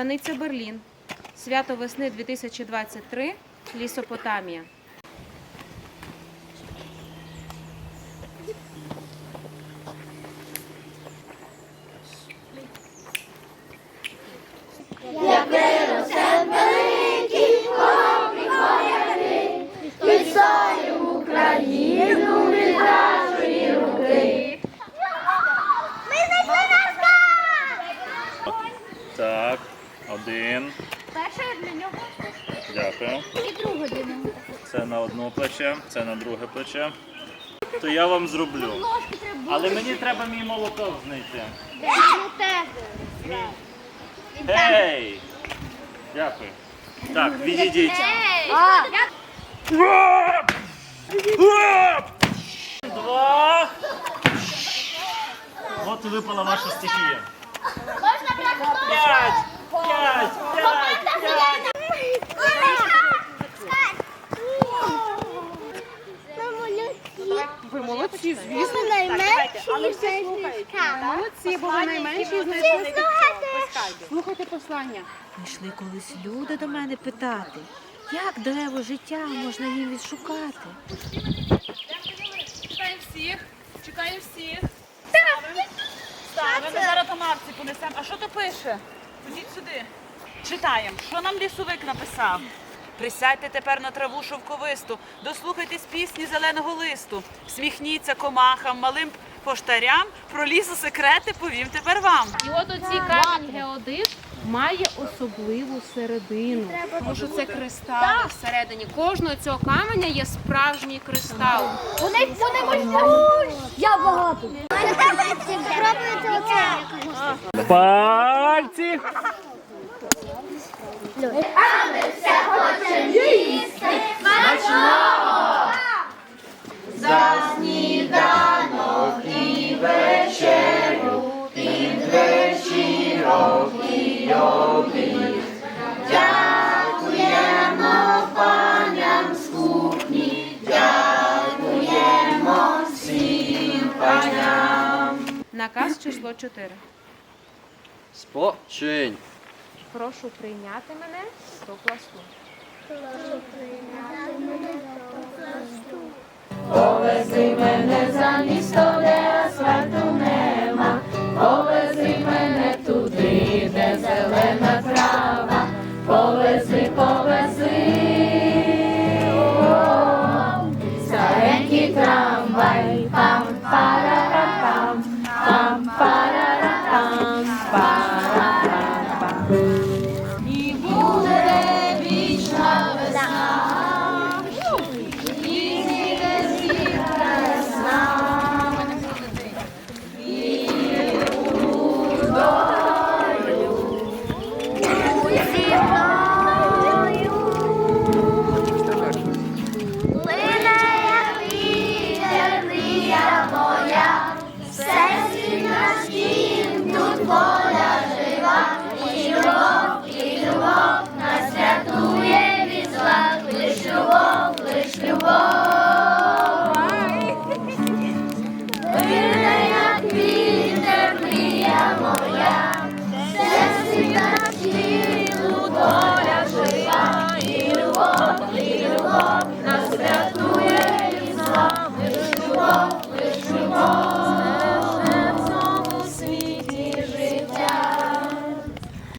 Станиця Берлін. Свято весни 2023. Лісопотамія. Так, один. Перше для нього Дякую. і друге для нього. Це на одне плече, це на друге плече. То я вам зроблю. Але мені треба мій молоток знайти. Гей! Дякую. Так, відійдіть. Два. От випала ваша стихія. можна! П'ять! П'ять! П'ять! Ви молодці, звісно. Найменші знайшли Молодці, бо ви найменші знайшли. Слухайте послання. Прийшли колись люди до мене питати, як дерево життя можна їм відшукати. Чекаю всіх, чекаю всіх. Ставимо. Ми зараз Тамарці понесемо. А що то пише? Ходіть сюди. Читаємо. Що нам лісовик написав? Присядьте тепер на траву шовковисту, дослухайтесь пісні зеленого листу, сміхніться комахам, малим поштарям, про лісу секрети повім тепер вам. І от оці камінь геодит має особливу середину. Тому що це кристал всередині. Кожного цього каменя є справжній кристал. Вони, вони можуть. Я багато. Спробуйте оце. Пальці! Наказ число 4. Спочинь. Прошу прийняти мене до пласту. Прошу прийняти мене до пласту. Повези мене. tram, vai pam parararam, pam parararam, pararam pam.